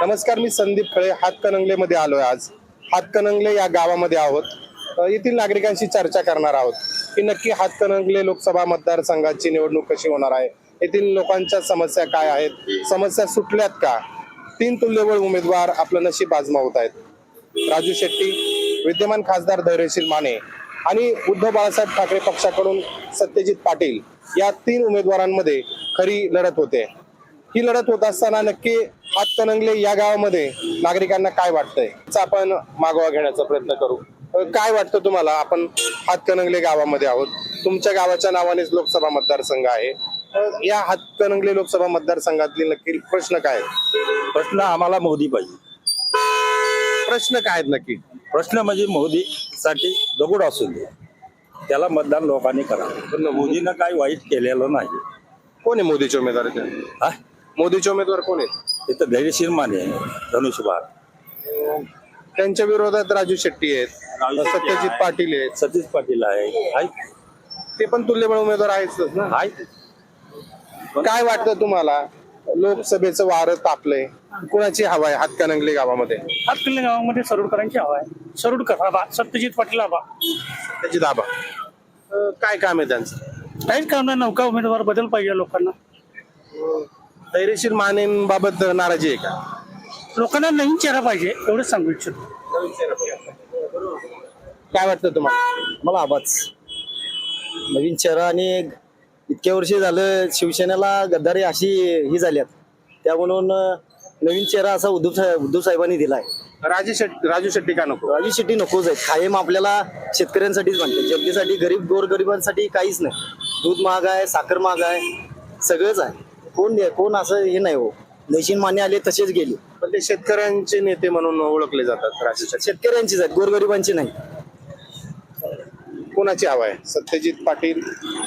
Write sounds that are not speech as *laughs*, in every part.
नमस्कार मी संदीप खळे हातकणंगलेमध्ये आलोय आज. हातकणंगले या गावामध्ये आहोत. येथील नागरिकांशी चर्चा करणार आहोत की नक्की हातकणंगले लोकसभा मतदारसंघाची निवडणूक कशी होणार आहे? येथील लोकांच्या समस्या काय आहेत? समस्या सुटल्यात का? तीन तुल्यबळ उमेदवार आपलं नशीब आजमावत आहेत. राजू शेट्टी विद्यमान खासदार धैर्यशील माने आणि उद्धव बाळासाहेब ठाकरे पक्षाकडून सत्यजित पाटील या तीन उमेदवारांमध्ये खरी लढत होते. ही लढत होत असताना नक्की हातकणंगले या गावामध्ये नागरिकांना काय वाटतंय? आपण मागोवा घेण्याचा प्रयत्न करू. काय वाटतं तुम्हाला? आपण हातकणंगले गावामध्ये आहोत. तुमच्या गावाच्या नावानेच लोकसभा मतदारसंघ आहे. या हातकणंगले लोकसभा मतदारसंघातील नक्की प्रश्न काय आहेत? प्रश्न आम्हाला मोदी पाहिजे. प्रश्न काय आहेत नक्की? प्रश्न म्हणजे मोदीसाठी दगड असू दे. त्याला मतदान लोकांनी करावं. मोदीनं काही वाईट केलेलं नाही. कोण आहे मोदीचे उमेदवार मोदीचे उमेदवार कोण आहेत? इथं धैर्यशील माने धनुष्यबाग त्यांच्या विरोधात राजू शेट्टी आहेत शेट्टी सत्यजित आहे. पाटील आहेत. सतीश पाटील आहे. आहेत. ते पण तुल्यबळ उमेदवार आहेतच ना? आहेत. काय वाटतं तुम्हाला? लोकसभेचं वारं तापलंय. कुणाची हवा आहे? हातकणंगले गावामध्ये. हातकल्ले गावामध्ये सरोडकरांची हवा आहे. सरोडकर हवा सत्यजित पाटील हवा त्याची दाबा अं, काय काम आहे त्यांचं? काहीच काम नाही. नौका उमेदवार बदल पाहिजे लोकांना. धैर्यशील मानेबाबत नाराजी आहे का? लोकांना नवीन चेहरा पाहिजे एवढंच सांगू इच्छितो. काय वाटतं तुम्हाला? मला आवाज. नवीन चेहरा आणि इतक्या वर्षी झालं शिवसेनेला गद्दारी अशी ही झाल्यात त्या म्हणून अं, नवीन चेहरा असा उद्धव साहेब उद्धव साहेबांनी दिलाय. राजू शेट्टी राजू शेट्टी का नको? राजू शेट्टी नकोच आहेत. कायम आपल्याला शेतकऱ्यांसाठीच म्हणते जनतेसाठी गरीब गोरगरिबांसाठी काहीच नाही. दूध महाग आहे साखर महाग आहे सगळंच आहे. कोण कोण असं हे नाही हो. नैशीन माने आले तसेच गेले. पण ते शेतकऱ्यांचे नेते म्हणून ओळखले जातात राजू शेट्टी शेतकऱ्यांचीच आहेत गोरगरिबांची नाही. कोणाची हवा आहे? सत्यजित पाटील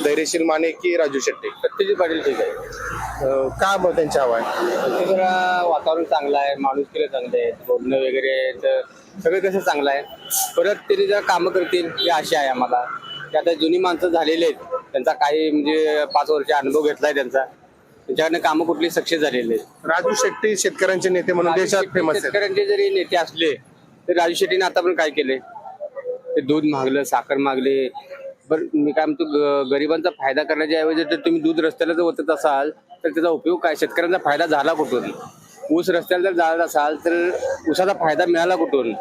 धैर्यशील माने की राजू शेट्टी? सत्यजित पाटील ठीक आहे. अं, का मग त्यांची हवा आहे? जरा वातावरण चांगलं आहे माणूस केलं चांगले आहेत बोलणं वगैरे तर सगळं कसं चांगलं आहे परत तरी जरा कामं करतील ही आशा आहे आम्हाला. की आता जुनी माणसं झालेली आहेत. त्यांचा काही म्हणजे पाच वर्ष अनुभव घेतलाय त्यांचा. त्यांच्याकडनं कामं कुठली सक्सेस झालेली आहेत. राजू शेट्टी शेतकऱ्यांचे नेते म्हणून राजू देशात शेट्टी फेमस आहेत. शेतकऱ्यांचे जरी नेते असले तर राजू शेट्टीने आता पण काय केले ते दूध मागलं साखर मागले. बरं मी काय म्हणतो ग- गरिबांचा फायदा करण्याच्या ऐवजी जर तुम्ही दूध रस्त्याला जर ओतत असाल तर त्याचा उपयोग काय? शेतकऱ्यांचा फायदा झाला कुठून? ऊस रस्त्याला जर जात असाल तर ऊसाचा फायदा मिळाला कुठून?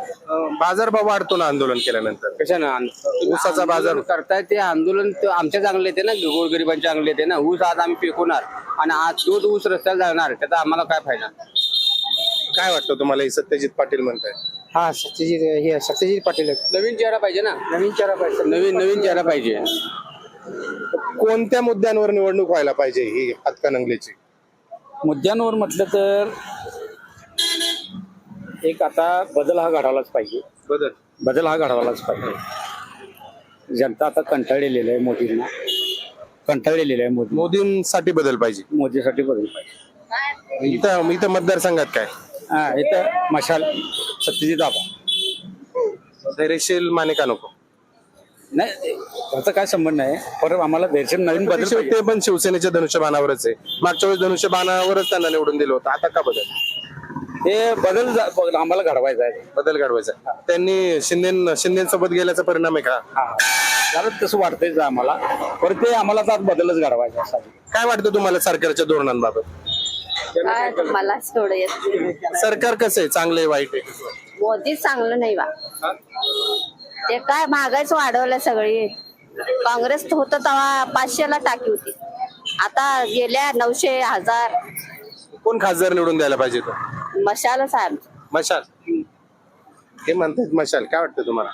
बाजारभाव वाढतो ना आंदोलन केल्यानंतर. कशानं आंद- ऊसाचा बाजार. आंदोलन करताय ते आंदोलन ते आमच्या चांगले येते ना गोरगरिबांचे चांगले येते ना. ऊस आज आम्ही पिकवणार आणि आज तोच ऊस रस्त्याला जाणार त्याचा आम्हाला काय फायदा? काय वाटतं तुम्हाला हे सत्यजित पाटील म्हणताय? हा सत्यजित हे सत्यजित पाटील. नवीन चेहरा पाहिजे ना? नवीन चेहरा पाहिजे. नवीन नवीन चेहरा पाहिजे. कोणत्या मुद्द्यांवर निवडणूक व्हायला पाहिजे ही हातकणंगलेची मुद्द्यांवर म्हटलं तर एक आता बदल हा घडायलाच पाहिजे. बदल. बदल हा घडवायलाच पाहिजे. जनता आता कंटाळलेली आहे मोदींना. कंटाळलेली आहे मोदी मोदींसाठी बदल पाहिजे. मोदीसाठी बदल पाहिजे. इथं इथं मतदारसंघात काय? हा इथं मशाल सत्यजित आबा धैर्यशील माने का नको. नाही त्याचा काय संबंध नाही. परत आम्हाला दर्शन नवीन बदल. ते पण शिवसेनेच्या धनुष्यबाणावरच आहे. मागच्या वेळेस धनुष्यबाणावरच त्यांना निवडून दिलं होतं. आता का बदल? ते बदल जा- बदल आम्हाला घडवायचा आहे. बदल घडवायचा त्यांनी शिंदे शिंदेसोबत गेल्याचा परिणाम आहे का? हा जरा तसं वाटतंय आम्हाला. परत ते आम्हाला आता बदलच घडवायचा असा. काय वाटतं तुम्हाला सरकारच्या धोरणांबाबत? काय थोडं येत नाही. सरकार कसं आहे? चांगलं आहे वाईट आहे? मोदी चांगलं नाही बा. ते काय महागाईच वाढवलं सगळी. काँग्रेस होत तेव्हा पाचशेला टाकी होती. आता गेल्या नऊशे हजार. कोण खासदार निवडून द्यायला पाहिजे तो मशालच आहे आमचं. मशाल. हे म्हणतात मशाल. काय वाटतं तुम्हाला?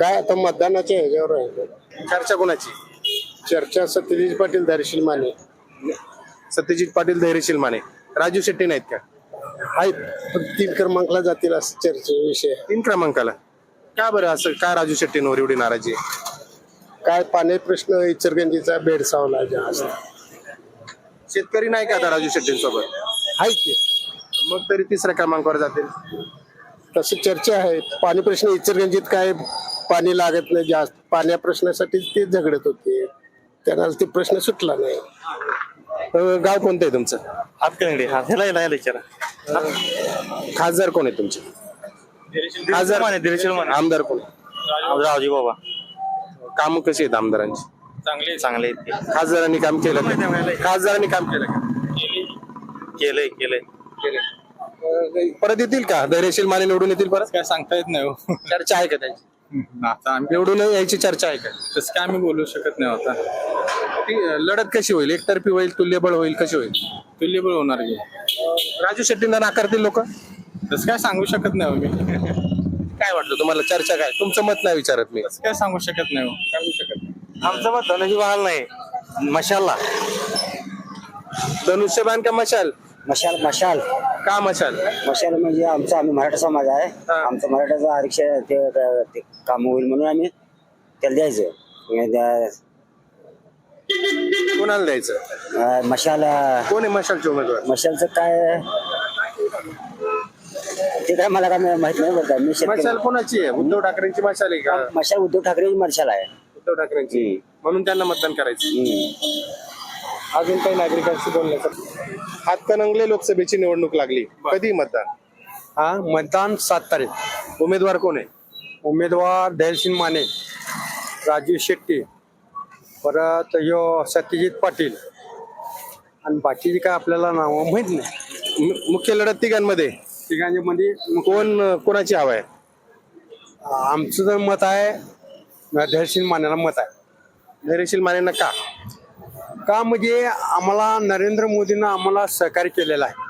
काय आता मतदानाच्या ह्याच्यावर आहे. चर्चा कोणाची? चर्चा सत्यजित पाटील धैर्यशील माने. सत्यजित पाटील धैर्यशील माने. राजू शेट्टी नाहीत का? आहेत. पण तीन क्रमांकला जातील असं चर्चे विषय आहे. तीन क्रमांकाला. का बरं असं? का राजू शेट्टींवर एवढी नाराजी आहे? काय पाण्याचा प्रश्न इचरगंजीचा भेडसावला जास्त. शेतकरी नाही का आता राजू शेट्टींसोबत? आहे की. मग तरी तिसऱ्या क्रमांकावर जातील. तशी चर्चा आहे. पाणी प्रश्न इचरगंजीत काय पाणी लागत नाही जास्त? पाण्या प्रश्नासाठी ते झगडत होते. त्यांना ते प्रश्न सुटला नाही. अं, गाव कोणतं आहे तुमचं? हातकणंगडे. हा ह्याला विचारा. खासदार कोण आहे तुमचे? खासदार माने दिलेशील माने आमदार कोण रावजी बाबा. काम कशी आहेत आमदारांची? चांगले चांगले खासदारांनी काम केलं का? खासदारांनी काम केलं का? केलंय. केलंय परत येतील का? धैर्यशील माने निवडून येतील परत? काय सांगता येत नाही हो. चर्चा आहे का त्यांची? आता आम्ही निवडून यायची चर्चा आहे का? तसं काय आम्ही बोलू शकत नाही आता. ती लढत कशी होईल? एकतर्फी होईल तुल्यबळ होईल कशी होईल? तुल्यबळ होणार की. राजू शेट्टींना नाकारतील लोक? तसं काय सांगू शकत नाही हो मी. काय वाटतं तुम्हाला? चर्चा काय? तुमचं मत नाही विचारत मी. तसं काय सांगू शकत नाही हो. सांगू शकत नाही आमचं मत धनुष्य बहाल नाही. मशाला धनुष्यबाण का मशाल? मशाल मशाल. का मशाल? मशाल म्हणजे आमचा आम्ही मराठा समाज आहे. हा. आमचं मराठाचं आरक्षण ते ते काम होईल म्हणून आम्ही त्याला द्यायचं. म्हणजे त्या- कोणाला द्यायचं? अं, मशाल अं, कोण आहे मशालचे उमेदवार? मशालचं काय? ते काय मला काय माहीत नाही बरं का. मी शेतकरी. मशाल कोणाची आहे? उद्धव ठाकरेंची मशाल आहे का? मशाल उद्धव ठाकरे मशाल आहे. उद्धव ठाकरेंची. म्हणून त्यांना मतदान करायचं. अजून काही नागरिकांशी बोलण्याचं. हातकणंगले लोकसभेची निवडणूक लागली. कधी मतदान? हा मतदान सात तारीख. उमेदवार कोण आहे? उमेदवार दयालसिंग माने राजू शेट्टी परत यो सत्यजित पाटील. आणि बाकीची काय आपल्याला नावं माहीत नाही. मु- मुख्य लढत तिघांमध्ये. तिघांच्या मध्ये कोण कोणाची हवा आहे? आमचं जर मत आहे दयालसिंग मानेला मत आहे. धैर्यशील मानेंना का? का म्हणजे आम्हाला नरेंद्र मोदींना आम्हाला सहकार्य केलेलं आहे.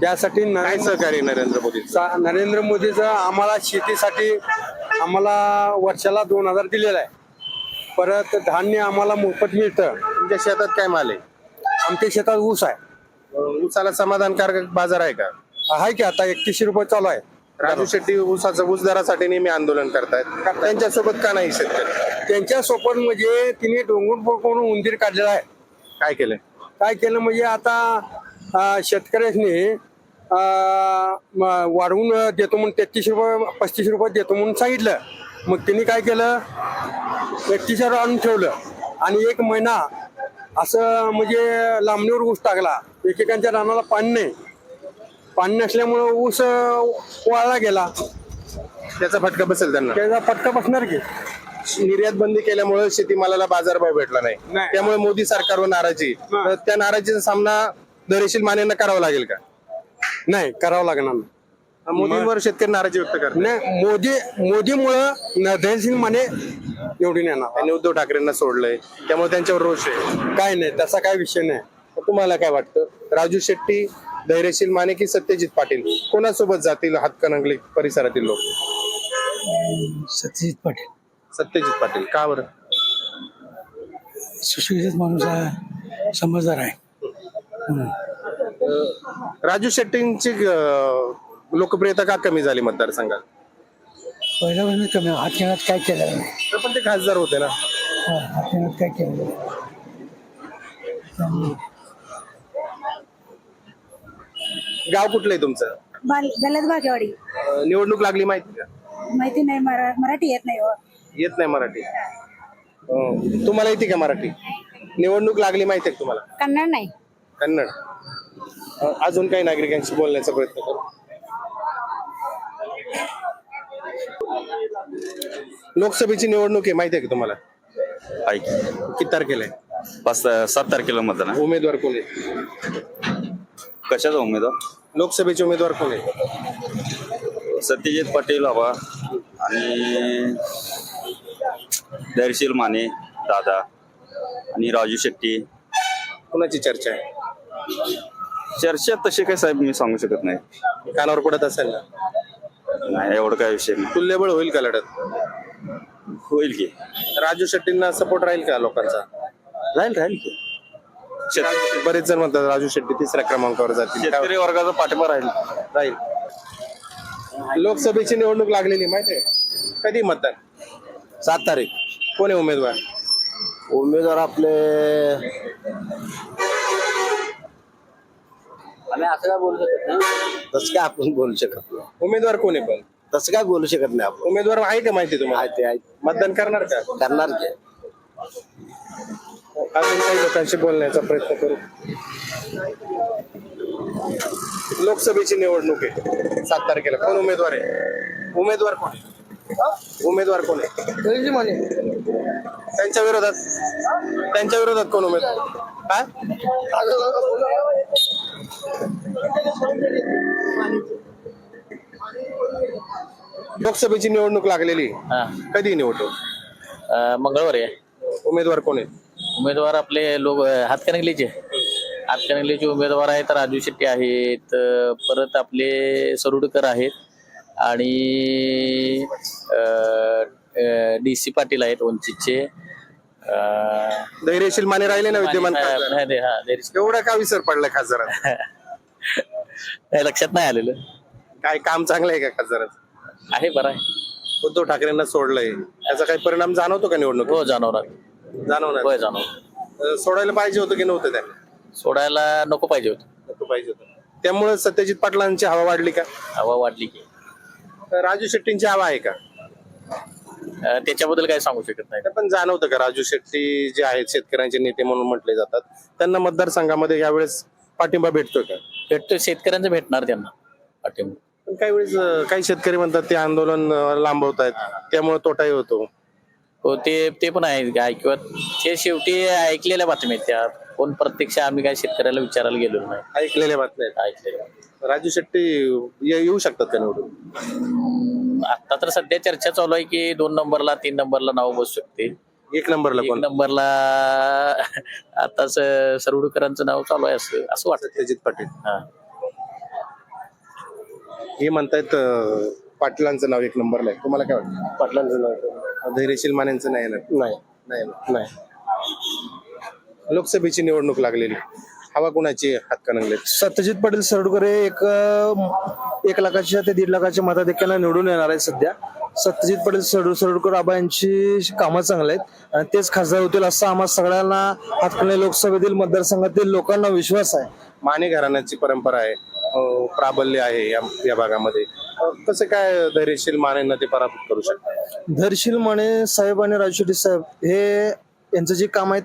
त्यासाठी काय नरेंद्र सहकारी नरेंद्र मोदी नरेंद्र मोदीचं आम्हाला शेतीसाठी आम्हाला वर्षाला दोन हजार दिलेलं आहे. परत धान्य आम्हाला मोफत मिळतं. तुमच्या शेतात काय माल आहे? आमच्या शेतात ऊस आहे. ऊसाला समाधानकारक बाजार आहे का? आहे की आता एकतीसशे रुपये चालू आहे. राजू शेट्टी ऊसाचं ऊस दरासाठी नेहमी आंदोलन करतायत. त्यांच्यासोबत का नाही शेतकरी? त्यांच्यासोबत म्हणजे तिने डोंगर पकडून उंदीर काढलेला आहे. काय केलंय काय केलं म्हणजे आता शेतकऱ्यांनी वाढवून देतो म्हणून तेहतीस रुपये पस्तीस रुपये देतो म्हणून सांगितलं. मग त्यांनी काय केलं? एकतीसवर आणून ठेवलं. आणि एक महिना असं म्हणजे लांबणीवर ऊस टाकला. एकेकांच्या रानाला पाणी नाही. पाणी नसल्यामुळं ऊस वाळला गेला. त्याचा फटका बसेल त्यांना? त्याचा फटका बसणार की? निर्यात बंदी केल्यामुळे शेतीमालाला बाजारभाव भेटला नाही. त्यामुळे मोदी सरकारवर नाराजी. तर त्या नाराजीचा सामना धैर्यशील मानेंना करावा लागेल का? नाही करावं लागणार नाही. मोदींवर शेतकरी नाराजी व्यक्त करतात. नाही मोदी मोदीमुळं धैर्यसिंग माने निवडून येणार. त्यांनी उद्धव ठाकरेंना सोडलंय. त्यामुळे त्यांच्यावर रोष आहे. काय नाही तसा काय विषय नाही. तर तुम्हाला काय वाटतं? राजू शेट्टी धैर्यशील माने की सत्यजित पाटील. कोणासोबत जातील हातकणंगले परिसरातील लोक? सत्यजित पाटील. सत्यजित पाटील. का बरं? सुशिक्षित माणूस आहे समजदार आहे. राजू शेट्टींची लोकप्रियता का कमी झाली मतदारसंघात? पहिल्यापासून कमी. हातकणात काय नाही तर पण ते खासदार होते ना. हातकणात काय केलेलं नाही. गाव कुठलं आहे तुमचं? गलत अं, निवडणूक लागली माहिती का? माहिती नाही मरा मराठी येत नाही हो. येत नाही मराठी. अं, तुम्हाला येते का मराठी? निवडणूक लागली माहिती आहे का तुम्हाला? कन्नड नाही. कन्नड. अं, अजून काही नागरिकांशी बोलण्याचा प्रयत्न करू? लोकसभेची निवडणूक आहे माहिती आहे का तुम्हाला? आहे की. किती तारखेला आहे? पाच सात तारखेला मतदान आहे. उमेदवार कोण आहे? कशाचा उमेदवार? लोकसभेचे उमेदवार कोण आहे सत्यजित पाटील हवा आणि धैर्यशील माने दादा आणि राजू शेट्टी. कोणाची चर्चा आहे? चर्चा तशी काय साहेब मी सांगू शकत नाही. कानावर पडत असेल ना? नाही एवढं काय विषय नाही. तुल्यबळ होईल का लढत? होईल की. राजू शेट्टींना सपोर्ट राहील का लोकांचा? राहील राहील की. शेत- बरेच जण म्हणतात राजू शेट्टी तिसऱ्या क्रमांकावर जातील. काय शेतकरी वर्गाचा पाठिंबा राहील. राहील. लोकसभेची निवडणूक लागलेली माहिती आहे? कधी मतदान? सात तारीख. कोण आहे उमेदवार? उमेदवार आपले आम्ही असं काय बोलू शकत नाही. तसं काय आपण बोलू शकत नाही. उमेदवार कोण आहे पण? तसं काय बोलू शकत नाही आपण. उमेदवार आहे का माहिती तुम्हाला? आहे ते आहे मतदान करणार का? करणार की. अजून काही लोकांशी बोलण्याचा प्रयत्न करू. लोकसभेची निवडणूक आहे. सात तारखेला. कोण उमेदवार आहे? उमेदवार कोण आहे? उमेदवार कोण आहे? त्यांच्या विरोधात? त्यांच्या विरोधात कोण उमेदवार? काय? लोकसभेची निवडणूक लागलेली. कधी निवडणूक? मंगळवारी आहे. उमेदवार कोण आहे? उमेदवार आपले लोक हातकणंगलेचे. हातकणंगलेचे उमेदवार आहेत राजू शेट्टी आहेत परत आपले सरुडकर आहेत आणि डी सी पाटील आहेत वंचितचे. धैर्यशील माने राहिले ना विद्यमान खासदार. एवढा का विसर पडला खासदारात *laughs* नाही, लक्षात नाही आलेलं. काय काम चांगलं आहे का खासदाराचं? आहे बरं आहे. उद्धव ठाकरेंना सोडलंय. त्याचा काही परिणाम जाणवतो का निवडणूक हो जाणवणार. जाणवणार. होय जाणवणार. अं, सोडायला पाहिजे होतं की नव्हतं त्यांना? सोडायला नको पाहिजे होतं. नको पाहिजे होतं. त्यामुळे सत्यजित पाटलांची हवा वाढली का? हवा वाढली की. तर राजू शेट्टींची हवा आहे का? अं, त्याच्याबद्दल काही सांगू शकत नाही. ते पण जाणवतं का? राजू शेट्टी जे आहेत शेतकऱ्यांचे नेते म्हणून म्हटले जातात. त्यांना मतदारसंघामध्ये यावेळेस पाठिंबा भेटतोय का? भेटतोय शेतकऱ्यांचं भेटणार त्यांना पाठिंबा. पण काही वेळेस अं, काही शेतकरी म्हणतात ते आंदोलन लांबवत आहेत त्यामुळे तोटाही होतो. हो ते ते पण आहे काय किंवा ते शेवटी ऐकलेल्या बातम्या आहेत त्या. कोण प्रत्यक्ष आम्ही काय शेतकऱ्याला विचारायला गेलेलो नाही. ऐकलेल्या बातम्या आहेत. ऐकलेल्या राजू शेट्टी ये- येऊ शकतात का निवडून? आता तर सध्या चर्चा चालू आहे की दोन नंबरला तीन नंबरला नाव बसू शकते. एक नंबरला एक कोण? नंबरला *laughs* आता स- सरवडकरांचं नाव चालू आहे असं असं वाटतं. सत्यजित पाटील. हा. हे म्हणतायत अं, पाटलांचं नाव एक नंबरला आहे. तुम्हाला काय वाटतं? पाटलांचं नाव धैर्यशील मानेंचं नाही येणार. नाही. नाही नाही. लोकसभेची निवडणूक लागलेली. हवा कुणाची हातकणंगलेत सत्यजित पाटील सरडकर हे एक अं, एक लाखाच्या ते दीड लाखाच्या मताधिक्यानं निवडून येणार आहे सध्या. सत्यजित पाटील सरड सरडकर आबा यांची कामं चांगली आहेत. आणि तेच खासदार होतील असा आम्हा सगळ्यांना हातकणंगले लोकसभेतील मतदारसंघातील लोकांना विश्वास आहे. माने घराण्याची परंपरा आहे. अं, प्राबल्य आहे या या भागामध्ये. कसं काय धैर्यशील मानेंना ते पराभूत करू शकतात? धरशील म्हणे साहेब आणि राजू शेट्टी साहेब हे यांचं जे काम आहे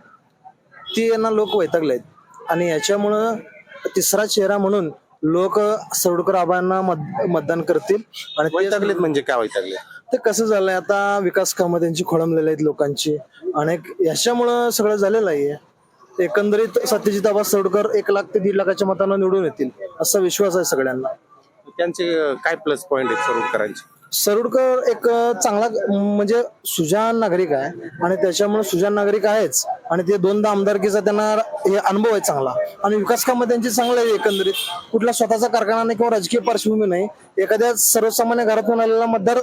ते यांना लोक वैतागले आहेत आणि याच्यामुळं तिसरा चेहरा म्हणून लोक सरडकर आबांना मत- मतदान करतील. आणि ते- वैतागलेत म्हणजे काय वैतागले? ते कसं झालंय आता विकास कामं त्यांची खोळंबलेली आहेत लोकांची. आणि याच्यामुळं सगळं झालेलं आहे. एकंदरीत सत्यजित आबा सरडकर एक लाख ते दीड लाखाच्या मतांना निवडून येतील असा विश्वास आहे सगळ्यांना. त्यांचे काय प्लस पॉइंट आहेत सरोडकरांचे? सरुडकर एक चांगला म्हणजे सुजान नागरिक आहे आणि त्याच्यामुळे सुजान नागरिक आहेच. आणि ते दोनदा आमदारकीचा त्यांना हे अनुभव आहे चांगला. आणि विकास कामं त्यांची चांगलं आहे एकंदरीत. कुठला स्वतःचा कारखाना नाही किंवा राजकीय पार्श्वभूमी नाही एखाद्या सर्वसामान्य घरातून आलेला मतदार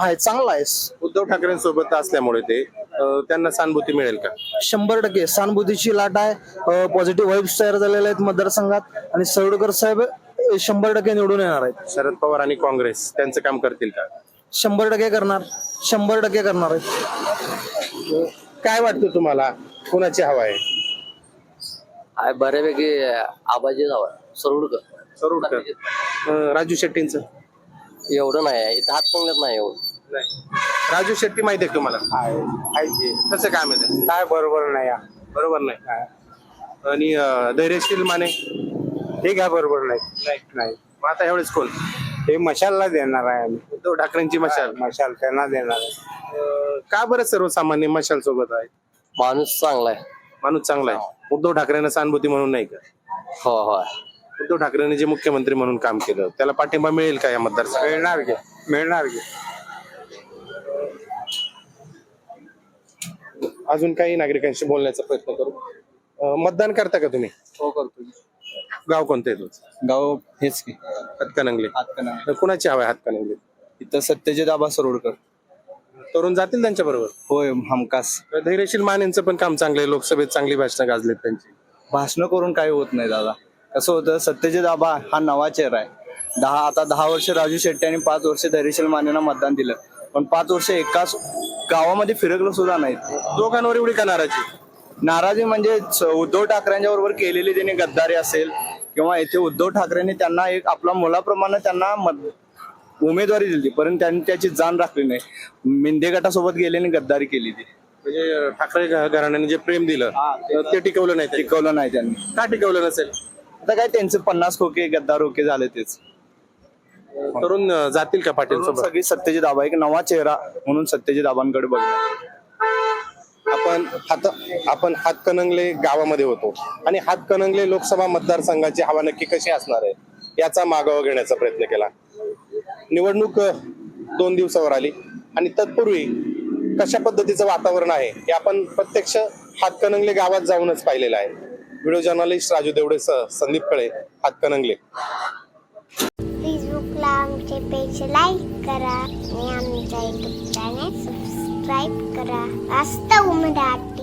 आहे चांगला आहे उद्धव ठाकरेंसोबत असल्यामुळे ते अं, त्यांना सहानुभूती मिळेल का? शंभर टक्के. सहानुभूतीची लाट आहे. पॉझिटिव्ह वाईब्स तयार झालेल्या आहेत मतदारसंघात. आणि सरुडकर साहेब शंभर टक्के निवडून येणार आहेत. शरद पवार आणि काँग्रेस त्यांचं काम करतील का? शंभर टक्के करणार. शंभर टक्के करणार आहेत. काय वाटतं तुम्हाला? कुणाची हवा आहे? आहे बऱ्यापैकी आबाजी आहे. सरुडकर. सरोडकर. अं, राजू शेट्टींचं? एवढं नाही इथं हात पंगल्यात नाही एवढं. नाही. राजू शेट्टी माहिती आहे तुम्हाला? कसं काय माहिती काय बरोबर नाही बरोबर नाही. आणि अं, धैर्यशील माने? हे काय बरोबर नाही. नाही मग आता एवढेच कोण हे मशालला देणार आहे आम्ही. उद्धव ठाकरेंची मशाल. मशाल त्यांना देणार आहे. अं, का बरं सर्वसामान्य मशाल सोबत आहे? माणूस चांगला आहे. माणूस चांगला आहे. उद्धव ठाकरेंना सहानुभूती म्हणून नाही का? हो हो. उद्धव ठाकरेंनी जे मुख्यमंत्री म्हणून काम केलं त्याला पाठिंबा मिळेल का या मतदारसंघात? मिळणार घे मिळणार घे अजून काही नागरिकांशी बोलण्याचा प्रयत्न करू? अं, मतदान करता का तुम्ही? हो करतो गाव कोणतं आहे तुमचं? गाव हेच की. हातकणंगले. हातकणंगले. तर कुणाची हवा आहे हातकणंगले? इथं सत्यजित आबा सरोडकर. तरुण जातील त्यांच्या बरोबर? होय हमखास. धैर्यशील मानेंचं पण काम चांगलं आहे. लोकसभेत चांगली भाषणं गाजलेत त्यांची. भाषण करून काही होत नाही दादा. कसं होतं सत्यजित आबा हा नवा चेहरा आहे. दहा आता दहा वर्ष राजू शेट्टी आणि पाच वर्ष धैर्यशील मानेंना मतदान दिलं. पण पाच वर्ष एकाच गावामध्ये फिरकलं सुद्धा नाहीत. दोघांवर एवढी का नाराजी? नाराजी म्हणजे उद्धव ठाकरेंच्या बरोबर केलेली त्यांनी गद्दारी असेल किंवा येथे उद्धव ठाकरेंनी त्यांना एक आपला मुलाप्रमाणे त्यांना उमेदवारी दिली परंतु त्यांनी त्याची जाण राखली नाही. मिंदे गटासोबत गेल्याने गद्दारी केली ती. म्हणजे ठाकरे घराण्याने जे प्रेम दिलं ते टिकवलं नाही. टिकवलं नाही त्यांनी. का टिकवलं नसेल? आता काय त्यांचे पन्नास खोके गद्दार ओके झाले तेच. तरुण जातील का पाटील सगळी सत्यजित आबा एक नवा चेहरा म्हणून सत्यजित आबांकडे बघणार. आपण हात आपण हातकणंगले गावामध्ये होतो. आणि हातकणंगले लोकसभा मतदारसंघाची हवा नक्की कशी असणार आहे याचा मागोवा घेण्याचा प्रयत्न केला. निवडणूक दोन दिवसावर आली. आणि तत्पूर्वी कशा पद्धतीचं वातावरण आहे हे आपण प्रत्यक्ष हातकणंगले गावात जाऊनच पाहिलेलं आहे. व्हिडिओ जर्नलिस्ट राजू देवडे सह संदीप कळे हातकणंगले. फेसबुकला आमचे पेज लाईक करा आणि आमच्या युट्यूब चॅनल सबस्क्राईब करा. वास्तव मराठी